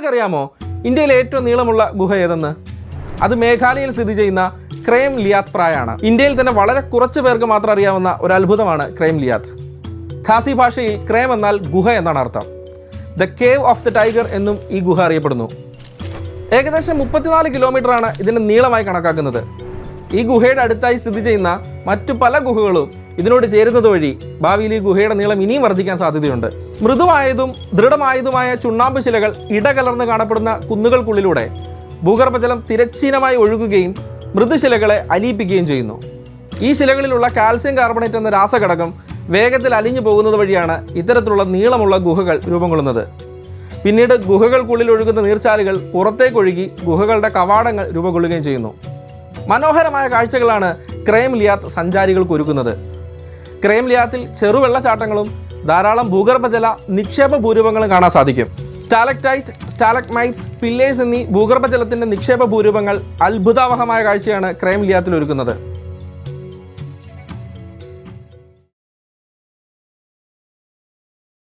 നമുക്കറിയാമോ ഇന്ത്യയിലെ ഏറ്റവും നീളമുള്ള ഗുഹ ഏതെന്ന്? അത് മേഘാലയയിൽ സ്ഥിതി ചെയ്യുന്ന ക്രേം ലിയാത്ത് പ്രായാണ്. ഇന്ത്യയിൽ തന്നെ വളരെ കുറച്ച് പേർക്ക് മാത്രം അറിയാവുന്ന ഒരു അത്ഭുതമാണ് ക്രേം ലിയാത്ത് ഖാസി ഭാഷയിൽ ക്രേം എന്നാൽ ഗുഹ എന്നാണ് അർത്ഥം. The cave of the tiger എന്നും ഈ ഗുഹ അറിയപ്പെടുന്നു. ഏകദേശം മുപ്പത്തിനാല് കിലോമീറ്റർ ആണ് ഇതിന്റെ നീളമായി കണക്കാക്കുന്നത്. ഈ ഗുഹയുടെ അടുത്തായി സ്ഥിതി ചെയ്യുന്ന മറ്റു പല ഗുഹകളും ഇതിനോട് ചേരുന്നത് വഴി ഭാവിയിൽ ഈ ഗുഹയുടെ നീളം ഇനിയും വർദ്ധിക്കാൻ സാധ്യതയുണ്ട്. മൃദുവായതും ദൃഢമായതുമായ ചുണ്ണാമ്പ് ശിലകൾ ഇടകലർന്ന് കാണപ്പെടുന്ന കുന്നുകൾക്കുള്ളിലൂടെ ഭൂഗർഭജലം തിരച്ചീനമായി ഒഴുകുകയും മൃദുശിലകളെ അലിയിപ്പിക്കുകയും ചെയ്യുന്നു. ഈ ശിലകളിലുള്ള കാൽസ്യം കാർബണേറ്റ് എന്ന രാസഘടകം വേഗത്തിൽ അലിഞ്ഞു പോകുന്നത് വഴിയാണ് ഇത്തരത്തിലുള്ള നീളമുള്ള ഗുഹകൾ രൂപം കൊള്ളുന്നത് പിന്നീട് ഗുഹകൾക്കുള്ളിൽ ഒഴുകുന്ന നീർച്ചാലുകൾ പുറത്തേക്കൊഴുകി ഗുഹകളുടെ കവാടങ്ങൾ രൂപം കൊള്ളുകയും ചെയ്യുന്നു. മനോഹരമായ കാഴ്ചകളാണ് ക്രൈം ലിയാത്ത് സഞ്ചാരികൾക്ക് ഒരുക്കുന്നത്. ക്രേം ലിയാത്തിൽ ചെറുവെള്ളച്ചാട്ടങ്ങളും ധാരാളം ഭൂഗർഭജല നിക്ഷേപ ഭൂരൂപങ്ങളും കാണാൻ സാധിക്കും. സ്റ്റാലക്ടൈറ്റ് സ്റ്റാലക്മൈറ്റ്സ് പില്ലേഴ്സ് എന്നീ ഭൂഗർഭജലത്തിന്റെ നിക്ഷേപ ഭൂരൂപങ്ങൾ അത്ഭുതാവഹമായ കാഴ്ചയാണ് ക്രേം ലിയാത്തിൽ ഒരുക്കുന്നത്.